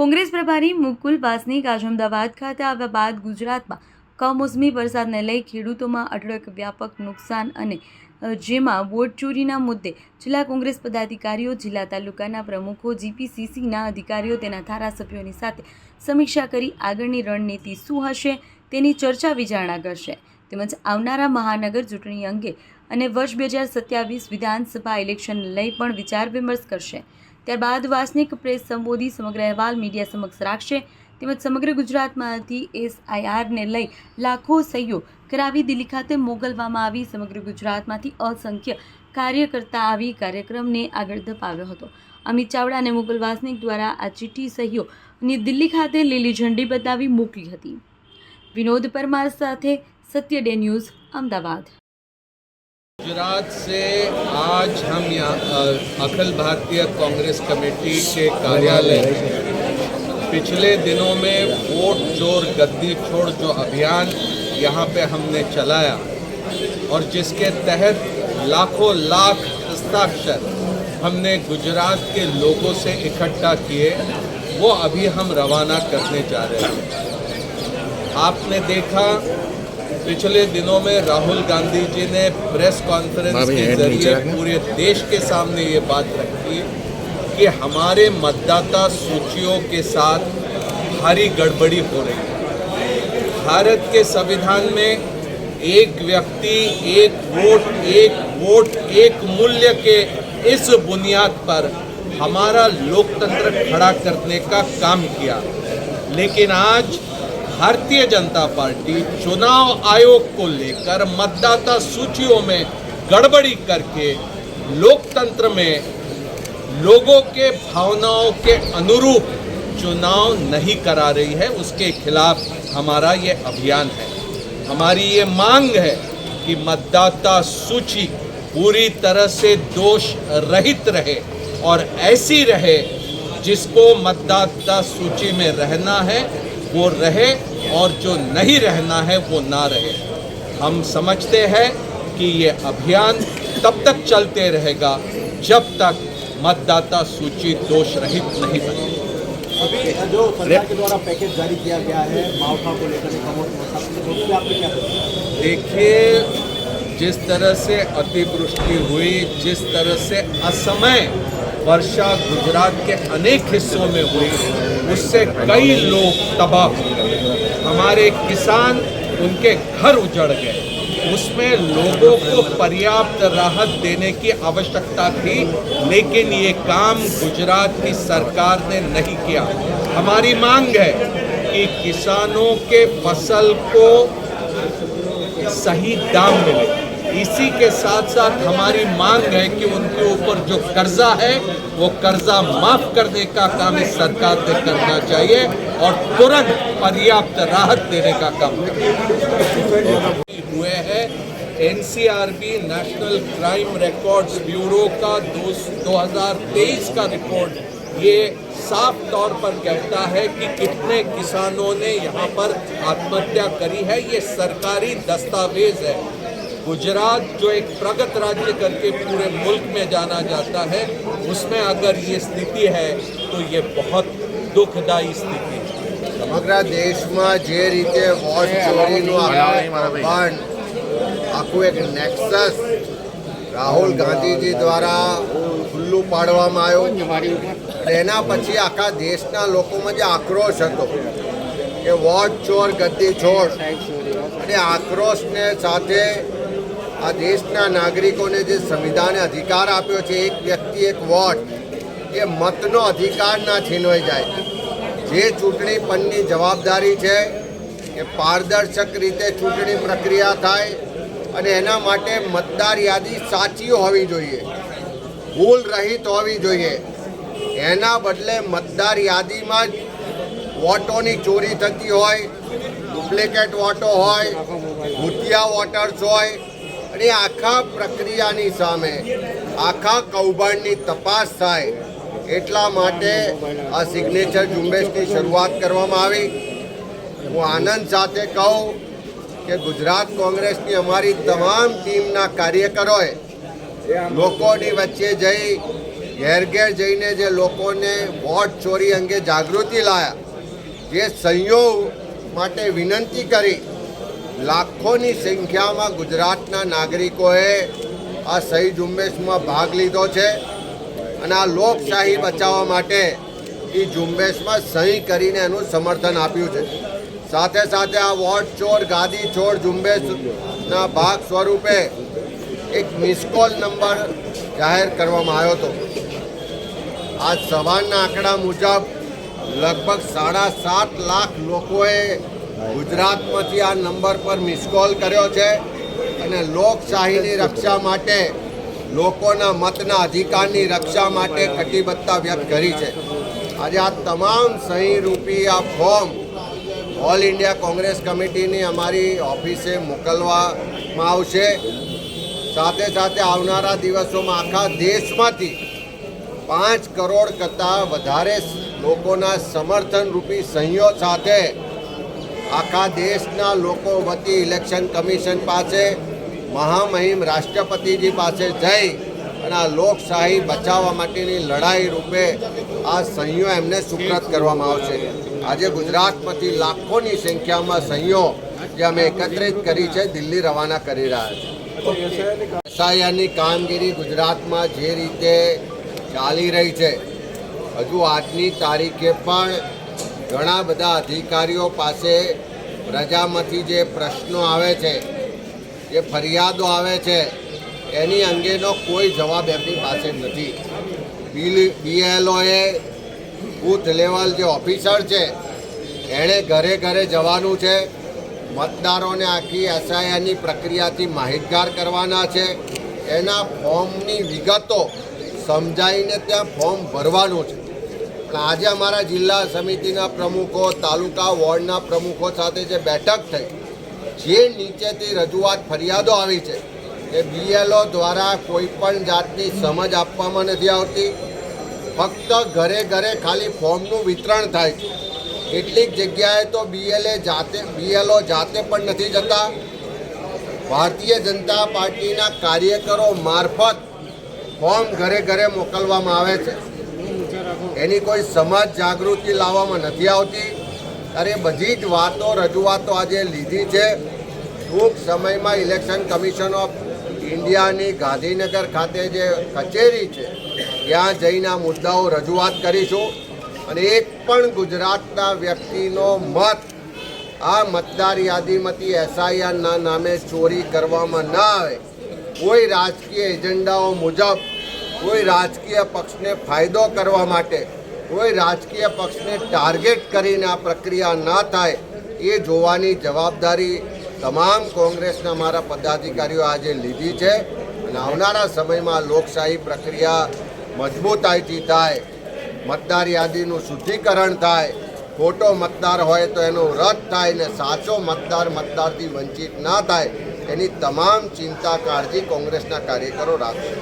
કોંગ્રેસ પ્રભારી મુકુલ વાસનિક આજ અમદાવાદ ખાતે આવ્યા બાદ ગુજરાતમાં કમોસમી વરસાદને લઈ ખેડૂતોમાં અઢળક વ્યાપક નુકસાન અને જેમાં વોટ ચોરીના મુદ્દે જિલ્લા કોંગ્રેસ પદાધિકારીઓ, જિલ્લા તાલુકાના પ્રમુખો, જીપીસીસીના અધિકારીઓ, તેના ધારાસભ્યોની સાથે સમીક્ષા કરી આગળની રણનીતિ શું હશે તેની ચર્ચા વિચારણા કરશે. તેમજ આવનારા મહાનગર ચૂંટણી અંગે અને વર્ષ બે હજાર સત્યાવીસ વિધાનસભા ઇલેક્શન લઈ પણ વિચાર વિમર્શ કરશે. ત્યારબાદ વાસનિક પ્રેસ સંબોધી સમગ્ર અહેવાલ મીડિયા સમક્ષ રાખશે. તેમજ સમગ્ર ગુજરાતમાંથી એસઆઈઆરને લઈ લાખો સહીઓ કરાવી દિલ્હી ખાતે મોકલવામાં આવી. સમગ્ર ગુજરાતમાંથી અસંખ્ય કાર્યકર્તા આવી કાર્યક્રમને આગળ ધપાવ્યો હતો. અમિત ચાવડા અને મુગલ વાસનિક દ્વારા આ ચિઠ્ઠી સહીઓની દિલ્હી ખાતે લીલી ઝંડી બતાવી મોકલી હતી. વિનોદ પરમાર સાથે સત્ય ડે ન્યૂઝ, અમદાવાદ. गुजरात से आज हम यहाँ अखिल भारतीय कांग्रेस कमेटी के कार्यालय पिछले दिनों में वोट चोर गद्दी छोड़ जो अभियान यहाँ पे हमने चलाया और जिसके तहत लाखों लाख हस्ताक्षर हमने गुजरात के लोगों से इकट्ठा किए, वो अभी हम रवाना करने जा रहे हैं। आपने देखा पिछले दिनों में राहुल गांधी जी ने प्रेस कॉन्फ्रेंस के ज़रिए पूरे देश के सामने ये बात रखी कि हमारे मतदाता सूचियों के साथ भारी गड़बड़ी हो रही है। भारत के संविधान में एक व्यक्ति एक वोट एक वोट एक मूल्य के इस बुनियाद पर हमारा लोकतंत्र खड़ा करने का काम किया। लेकिन आज भारतीय जनता पार्टी चुनाव आयोग को लेकर मतदाता सूचियों में गड़बड़ी करके लोकतंत्र में लोगों के भावनाओं के अनुरूप चुनाव नहीं करा रही है, उसके खिलाफ हमारा ये अभियान है। हमारी ये मांग है कि मतदाता सूची पूरी तरह से दोष रहित रहे और ऐसी रहे जिसको मतदाता सूची में रहना है, वो रहे और जो नहीं रहना है वो ना रहे। हम समझते हैं कि ये अभियान तब तक चलते रहेगा जब तक मतदाता सूची दोष रहित नहीं बनेगी अभी जो सरकार के द्वारा पैकेज जारी किया गया है मावठा को लेकर तो? देखिए जिस तरह से अतिवृष्टि हुई जिस तरह से असमय वर्षा गुजरात के अनेक हिस्सों में हुई उससे कई लोग तबाह हो गए। हमारे किसान उनके घर उजड़ गए। उसमें लोगों को पर्याप्त राहत देने की आवश्यकता थी, लेकिन ये काम गुजरात की सरकार ने नहीं किया। हमारी मांग है कि किसानों के फ़सल को सही दाम मिले। इसी के साथ साथ हमारी मांग है कि उनके ऊपर जो कर्जा है, वो कर्जा माफ़ करने का काम इस सरकार ने करना चाहिए और तुरंत पर्याप्त राहत देने का काम हुए हैं NCRB, national crime records bureau का दो 2023 का रिपोर्ट ये साफ़ तौर पर कहता है कि कितने किसानों ने यहाँ पर आत्महत्या करी है। ये सरकारी दस्तावेज़ है। गुजरात जो एक प्रगत राज्य करके पूरे मुल्क में जाना जाता है उसमें अगर ये स्थिति है तो ये बहुत दुखदायी स्थिति है સમગ્ર દેશમાં જે રીતે વોટ ચોરીનું આખું કૌભાંડ, આખું એક નેક્સસ રાહુલ ગાંધીજી દ્વારા ખુલ્લું પાડવામાં આવ્યું તેના પછી આખા દેશના લોકોમાં જે આક્રોશ હતો કે વોટ ચોર ગદ્દી છોડ અને આક્રોશને સાથે આ દેશના નાગરિકોને જે સંવિધાને અધિકાર આપ્યો છે, એક વ્યક્તિ, એક વોટ એ મતનો અધિકાર ના છીનવાઈ જાય. જે ચૂંટણી પંચની જવાબદારી છે કે પારદર્શક રીતે ચૂંટણી પ્રક્રિયા થાય અને એના માટે મતદાર યાદી સાચી હોવી જોઈએ, ભૂલ રહિત હોવી જોઈએ. એના બદલે મતદાર યાદીમાં જ વોટોની ચોરી થતી હોય, ડુપ્લિકેટ વોટો હોય, ભૂતિયા વોટર્સ હોય અને આખા પ્રક્રિયાની સામે, આખા કૌભાંડની તપાસ થાય, એટલા માટે આ સિગ્નેચર ઝુંબેશની શરૂઆત કરવામાં આવી. હું આનંદ સાથે કહું કે ગુજરાત કોંગ્રેસની અમારી તમામ ટીમના કાર્યકરોએ લોકોની વચ્ચે જઈ ઘેર ઘેર જઈને જે લોકોને વોટ ચોરી અંગે જાગૃતિ લાયા, જે સંયોગ માટે વિનંતી કરી લાખોની સંખ્યામાં ગુજરાતના નાગરિકોએ આ સહી ઝુંબેશમાં ભાગ લીધો છે અને આ લોકશાહી બચાવવા માટે એ ઝુંબેશમાં સહી કરીને એનું સમર્થન આપ્યું છે. સાથે સાથે આ વોટ ચોર, ગાદી ચોર ઝુંબેશના ભાગ સ્વરૂપે એક મિસકોલ નંબર જાહેર કરવામાં આવ્યો હતો. આજ સવારના આંકડા મુજબ લગભગ સાડા સાત લાખ લોકોએ ગુજરાતમાંથી આ નંબર પર મિસકોલ કર્યો છે અને લોકશાહીની રક્ષા માટે, લોકોના મતના અધિકારની રક્ષા માટે કટિબદ્ધતા વ્યક્ત કરી છે. આજે આ તમામ સહીરૂપી આ ફોર્મ ઓલ ઇન્ડિયા કોંગ્રેસ કમિટીની અમારી ઓફિસે મોકલવામાં આવશે. સાથે સાથે આવનારા દિવસોમાં આખા દેશમાંથી પાંચ કરોડ કરતાં વધારે લોકોના સમર્થન રૂપી સહીઓ સાથે આખા દેશના લોકો વતી ઇલેક્શન કમિશન પાસે, મહામહિમ રાષ્ટ્રપતિજી પાસે જઈ અને આ લોકશાહી બચાવવા માટેની લડાઈ રૂપે આ સહીઓ એમને સુપ્રત કરવામાં આવશે. આજે ગુજરાતમાંથી લાખોની સંખ્યામાં સહીઓ જે અમે એકત્રિત કરી છે, દિલ્હી રવાના કરી રહ્યા છીએ એસઆઈઆરની કામગીરી ગુજરાતમાં જે રીતે ચાલી રહી છે, હજુ આજની તારીખે પણ ઘણા બધા અધિકારીઓ પાસે પ્રજામાંથી જે પ્રશ્નો આવે છે, જે ફરિયાદો આવે છે, એની અંગેનો કોઈ જવાબ એમની પાસે નથી. બિલ બીએલઓએ બૂથ લેવલ જે ઓફિસર છે, એણે ઘરે ઘરે જવાનું છે. મતદારોને આખી એસઆઈઆરની પ્રક્રિયાથી માહિતગાર કરવાના છે. એના ફોર્મની વિગતો સમજાવીને ત્યાં ફોર્મ ભરવાનું છે. આજે અમારા જિલ્લા સમિતિના પ્રમુખો, તાલુકા વોર્ડના પ્રમુખો સાથે જે બેઠક થઈ, જે નીચેથી રજૂઆત ફરિયાદો આવી છે, એ બીએલઓ દ્વારા કોઈ પણ જાતની સમજ આપવામાં નથી આવતી. ફક્ત ઘરે ઘરે ખાલી ફોર્મનું વિતરણ થાય છે. કેટલીક જગ્યાએ તો બીએલએ જાતે બીએલઓ જાતે પણ નથી જતા. ભારતીય જનતા પાર્ટીના કાર્યકરો મારફત ફોર્મ ઘરે ઘરે મોકલવામાં આવે છે. એની કોઈ સમાજ જાગૃતિ લાવવામાં નથી આવતી. ત્યારે બધી જ વાતો, રજૂઆતો આજે લીધી છે. ટૂંક સમયમાં ઇલેક્શન કમિશન ઓફ ઇન્ડિયાની ગાંધીનગર ખાતે જે કચેરી છે, ત્યાં જઈને આ મુદ્દાઓ રજૂઆત કરીશું. અને એક પણ ગુજરાતના વ્યક્તિનો મત આ મતદાર યાદીમાંથી એસઆઈઆરના નામે ચોરી કરવામાં ન આવે. કોઈ રાજકીય એજન્ડાઓ મુજબ કોઈ રાજકીય પક્ષને ફાયદો કરવા માટે, કોઈ રાજકીય પક્ષને ટાર્ગેટ કરીને આ પ્રક્રિયા ના થાય, એ જોવાની જવાબદારી તમામ કોંગ્રેસના મારા પદાધિકારીઓ આજે લીધી છે. અને આવનારા સમયમાં લોકશાહી પ્રક્રિયા મજબૂતાઈથી થાય, મતદાર યાદીનું શુદ્ધિકરણ થાય, ખોટો મતદાર હોય તો એનો રદ થાય ને સાચો મતદાર મતદારથી વંચિત ના થાય, એની તમામ ચિંતા કાળજી કોંગ્રેસના કાર્યકરો રાખશે